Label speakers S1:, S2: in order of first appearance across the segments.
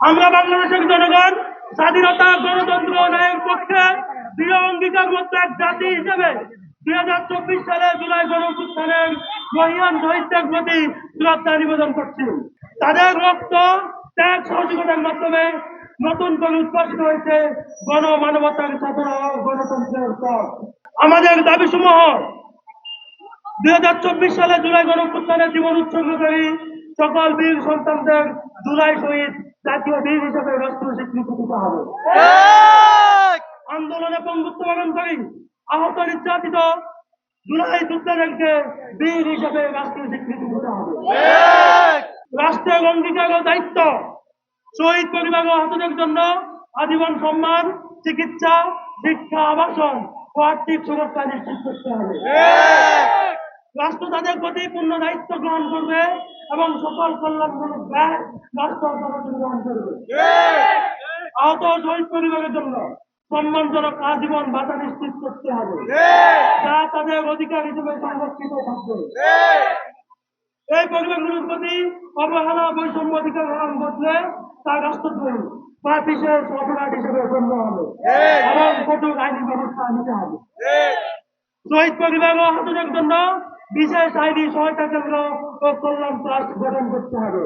S1: আমরা বাংলাদেশের জনগণ, স্বাধীনতা, গণতন্ত্র ন্যায়ের পক্ষে দৃঢ় অঙ্গীকারবদ্ধ এক জাতি হিসেবে দুই হাজার চব্বিশ সালে জুলাই গণপুত্থানের মহিয়ান শহীদদের প্রতি শ্রদ্ধা নিবেদন করছি। তাদের রক্ত, ত্যাগ সহযোগিতার মাধ্যমে নতুন করে উদ্ভাসিত হয়েছে গণ মানবতার চেতনা গণতন্ত্রের পথ। আমাদের দাবি সমূহ দুই হাজার চব্বিশ সালে জুলাই গণপুত্থানে জীবন উৎসর্গকারী সকল বীর সন্তানদের জুলাই শহীদ জাতীয় বীর হিসেবে রাষ্ট্র স্বীকৃতি দিতে হবে আন্দোলনে বরণকারী আহত নির্যাতিত জুলাই যোদ্ধাদেরকে বীর হিসেবে রাষ্ট্রীয় স্বীকৃতি দিতে হবে রাষ্ট্রের অঙ্গীকার দায়িত্ব শহীদ পরিবার ও আহতদের জন্য আজীবন সম্মান চিকিৎসা শিক্ষা আবাসন আর্থিক সুরক্ষা নিশ্চিত করতে হবে। রাষ্ট্র তাদের প্রতি পূর্ণ দায়িত্ব গ্রহণ করবে। এবং সকল কল্যাণমূলক ব্যয় রাষ্ট্র সমাজে গ্রহণ করবে আহত শহীদ পরিবারের জন্য সম্মানজনক আজীবন ভাতা নিশ্চিত করতে হবে। যা তাদের অধিকার হিসেবে সংরক্ষিত থাকবে। এই পরিবারগুলোর প্রতি অবহেলা বৈষম্য অধিকার হারান ঘটলে তা রাষ্ট্রদ্রোহী বা বিশেষ অপরাধ হিসেবে গণ্য হবে। এবং কঠোর আইনি ব্যবস্থা নিতে হবে। শহীদ পরিবার ও আহতদের জন্য বিশেষ আইনি কল্যাণ ট্রাস্ট গঠন করতে হবে।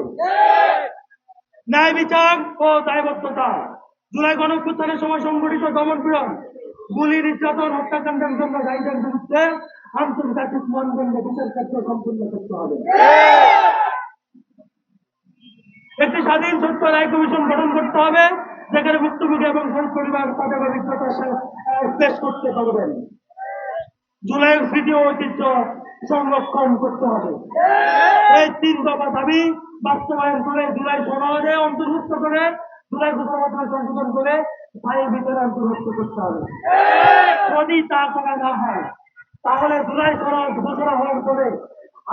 S1: ন্যায় বিচার ও দায়বদ্ধতা। জুলাই গণপুত্থানের সময় সংঘটিত দমনপীড়ন গুলি, নির্যাতন, হত্যাকাণ্ডের জন্য দায়ীদের বিরুদ্ধে আন্তর্জাতিক মানদণ্ডে কার্য সম্পূর্ণ করতে হবে। একটি স্বাধীন সত্য রায় কমিশন গঠন করতে হবে, যেখানে ভুক্তভোগী এবং শহীদ পরিবার তাদের অভিজ্ঞতা পেশ করতে পারবেন। জুলাইয়ের স্মৃতি ঐতিহ্য সংরক্ষণ করতে হবে। এই তিন দফা দাবি বাস্তবায়ন করে জুলাই সনদে অন্তর্ভুক্ত করে জুলাই ঘোষণাপত্র সংশোধন করে স্থায়ী ভিতরে অন্তর্ভুক্ত করতে হবে। যদি তা করা না হয় তাহলে জুলাই সনদ ঘোষণা হওয়ার পরে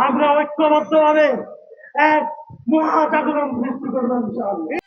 S1: আমরা ঐক্যবদ্ধভাবে এক মহাজাগরণ সৃষ্টি করব ইনশাআল্লাহ।